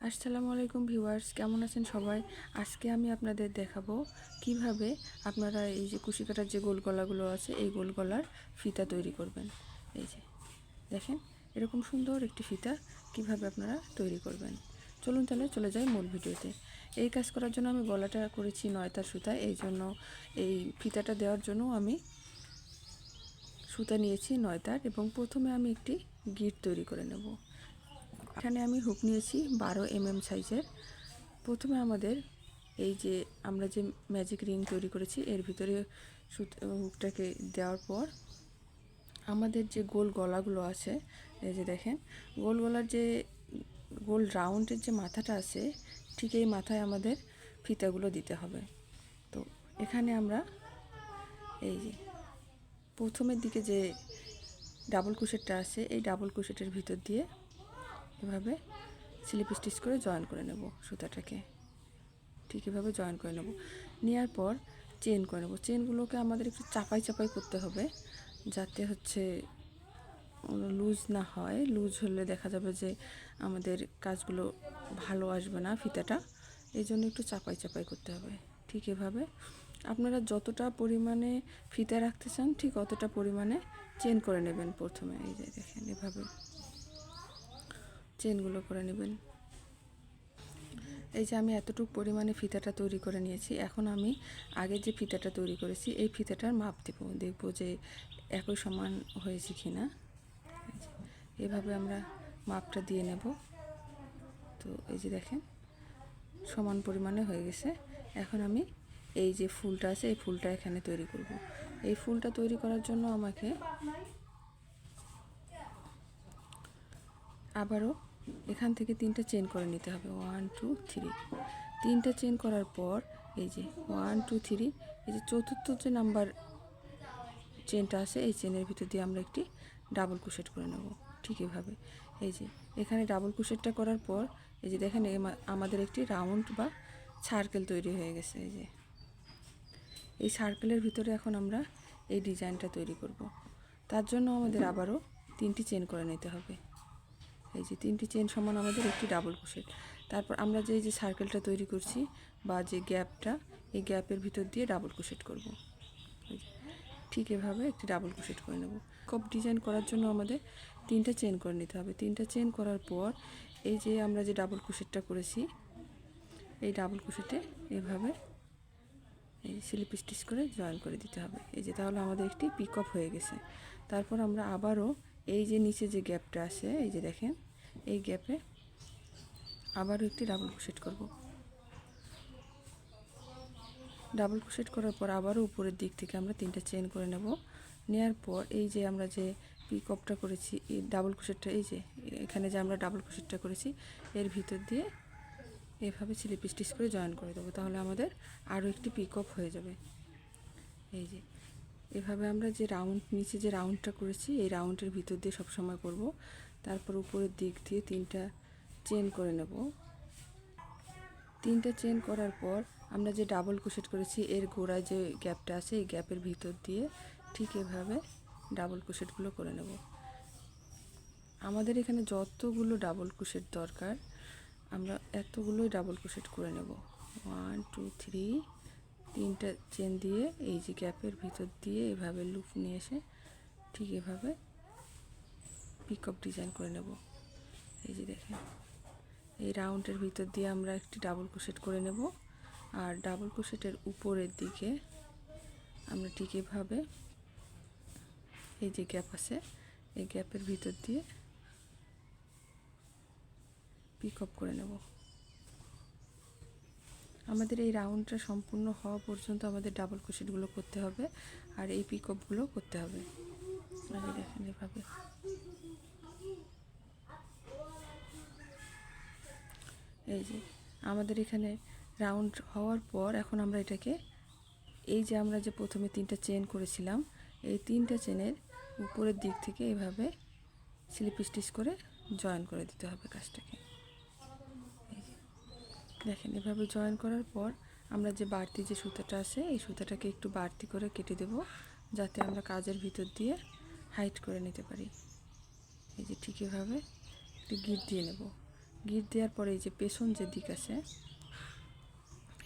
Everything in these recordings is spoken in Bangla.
আসসালামু আলাইকুম ভিউয়ার্স, কেমন আছেন সবাই? আজকে আমি আপনাদের দেখাবো কীভাবে আপনারা এই যে কুশি কাটার যে গোল গলাগুলো আছে, এই গোল গলার ফিতা তৈরি করবেন। এই যে, দেখেন, এরকম সুন্দর একটি ফিতা কীভাবে আপনারা তৈরি করবেন। চলুন তাহলে চলে যাই মূল ভিডিওতে। এই কাজ করার জন্য আমি গলাটা করেছি নয়তার সুতা, এই জন্য এই ফিতাটা দেওয়ার জন্য আমি সুতা নিয়েছি নয়তার, এবং প্রথমে আমি একটি গিট তৈরি করে নেব। এখানে আমি হুক নিয়েছি বারো এম এম সাইজের। প্রথমে আমাদের এই যে আমরা যে ম্যাজিক রিং তৈরি করেছি, এর ভিতরে সুত- হুকটাকে দেওয়ার পর আমাদের যে গোল গলাগুলো আছে, এই যে দেখেন, গোল গলার যে, গোল রাউন্ডের যে মাথাটা আছে, ঠিক এই মাথায় আমাদের ফিতাগুলো দিতে হবে। তো এখানে আমরা এই যে প্রথমের দিকে যে ডাবল কুশেটটা আছে, এই ডাবল কুশেটের ভিতর দিয়ে এভাবে স্লিপ স্টিচ করে জয়েন করে নেব সুতাটাকে। ঠিক এভাবে জয়েন করে নেব। নেওয়ার পর চেন করে নেব। চেনগুলোকে আমাদের একটু চাপাই চাপাই করতে হবে যাতে হচ্ছে লুজ না হয়। লুজ হলে দেখা যাবে যে আমাদের কাজগুলো ভালো আসবে না ফিতাটা। এই জন্য একটু চাপাই চাপাই করতে হবে। ঠিক এভাবে আপনারা যতটা পরিমাণে ফিতা রাখতে চান ঠিক অতটা পরিমাণে চেন করে নেবেন প্রথমে। এই যে দেখেন এভাবে চেনগুলো করে নেবেন। এই যে আমি এতটুকু পরিমাণে ফিতাটা তৈরি করে নিয়েছি, এখন আমি আগে যে ফিতাটা তৈরি করেছি, এই ফিতাটার মাপ দেব, দেখব যে একই সমান হয়েছে কি না এভাবে আমরা মাপটা দিয়ে নেব। তো এই যে দেখেন, সমান পরিমাণে হয়ে গেছে। এখন আমি এই যে ফুলটা আছে, এই ফুলটা এখানে তৈরি করব। এই ফুলটা তৈরি করার জন্য আমাকে আবারও এখান থেকে তিনটা চেন করে নিতে হবে ওয়ান টু থ্রি তিনটা চেন করার পর, এই যে ওয়ান টু থ্রি এই যে চতুর্থ যে নাম্বার চেনটা আছে, এই চেনের ভিতর দিয়ে আমরা একটি ডাবল কুশেট করে নেব, ঠিক এভাবে। এই যে এখানে ডাবল কুশেটটা করার পর, এই যে দেখেন আমাদের একটি রাউন্ড বা সার্কেল তৈরি হয়ে গেছে, এই যে। এই সার্কেলের ভিতরে এখন আমরা এই ডিজাইনটা তৈরি করব। তার জন্য আমাদের আবারও তিনটি চেন করে নিতে হবে। এই যে তিনটি চেন সমান আমাদের একটি ডাবল ক্রোশেট তারপর আমরা যে যে সার্কেলটা তৈরি করছি বা যে গ্যাপটা এই গ্যাপের ভিতর দিয়ে ডাবল ক্রোশেট করব। ঠিক এভাবে একটি ডাবল ক্রোশেট করে নেব। কপ ডিজাইন করার জন্য আমাদের তিনটা চেন করে নিতে হবে। তিনটা চেন করার পর এই যে আমরা যে ডাবল ক্রোশেটটা করেছি, এই ডাবল ক্রোশেটে এভাবে এই স্লিপ স্টিচ করে জয়েন করে দিতে হবে। এই যে তাহলে আমাদের একটি পিক হয়ে গেছে। তারপর আমরা আবারও এই যে নিচে যে গ্যাপটা আছে, এই যে দেখেন এই গ্যাপে আবারও একটি ডাবল ক্রোশেট করব। ডাবল ক্রোশেট করার পর আবারও উপরের দিক থেকে আমরা তিনটা চেন করে নেব। নেওয়ার পর এই যে আমরা যে পিক আপটা করেছি, এই ডাবল ক্রোশেটটা এই যে এখানে যে আমরা ডাবল ক্রোশেটটা করেছি, এর ভিতর দিয়ে এভাবে স্লিপ স্টিচ করে জয়েন করে দেবো, তাহলে আমাদের আরও একটি পিক আপ হয়ে যাবে। এই যে এভাবে আমরা যে রাউন্ড নিচে যে রাউন্ডটা করেছি, এই রাউন্ডের ভিতর দিয়ে সবসময় করব। তারপর উপরের দিক দিয়ে তিনটা চেন করে নেব। তিনটা চেন করার পর আমরা যে ডাবল কুশেট করেছি, এর গোড়ায় যে গ্যাপটা আছে, এই গ্যাপের ভিতর দিয়ে ঠিক এভাবে ডাবল কুশেটগুলো করে নেব। আমাদের এখানে যতগুলো ডাবল কুশেট দরকার, আমরা এতগুলোই ডাবল কুশেট করে নেব। ওয়ান টু থ্রি তিনটা চেন দিয়ে এই যে গ্যাপের ভিতর দিয়ে এভাবে লুপ নিয়ে এসে ঠিক এভাবে পিক আপ ডিজাইন করে নেব। এই যে দেখেন, এই রাউন্ডের ভিতর দিয়ে আমরা একটি ডাবল কুশেট করে নেব। আর ডাবল কুশেটের উপরের দিকে আমরা ঠিক এভাবে এই যে গ্যাপ আছে, এই গ্যাপের ভিতর দিয়ে পিক আপ করে নেব। আমাদের এই রাউন্ডটা সম্পূর্ণ হওয়া পর্যন্ত আমাদের ডাবল কুশিটগুলো করতে হবে, আর এই পিক আপগুলো করতে হবে। এই দেখেন এভাবে এই যে, আমাদের এখানে রাউন্ড হওয়ার পর এখন আমরা এটাকে, এই যে আমরা যে প্রথমে তিনটা চেন করেছিলাম, এই তিনটা চেনের উপরের দিক থেকে এভাবে স্লিপ স্টিচ করে জয়েন করে দিতে হবে কাজটাকে। দেখেন, এভাবে জয়েন করার পর আমরা যে বাড়তি যে সুতাটা আছে, এই সুতাটাকে একটু বাড়তি করে কেটে দেব, যাতে আমরা কাজের ভিতর দিয়ে হাইট করে নিতে পারি। এই যে ঠিক এভাবে একটু গিট দিয়ে নেব। গিট দেওয়ার পরে এই যে পেছন যে দিক আছে,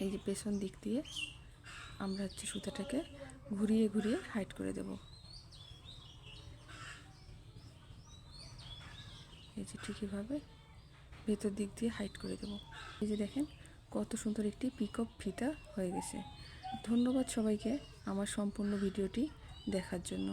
এই যে পেছন দিক দিয়ে আমরা হচ্ছে সুতাটাকে ঘুরিয়ে ঘুরিয়ে হাইট করে দেব। এই যে ঠিক এভাবে ভেতর দিক দিয়ে হাইট করে দেব। এই যে দেখেন কত সুন্দর একটি পিকঅপ ফিতা হয়ে গেছে। ধন্যবাদ সবাইকে আমার সম্পূর্ণ ভিডিওটি দেখার জন্য।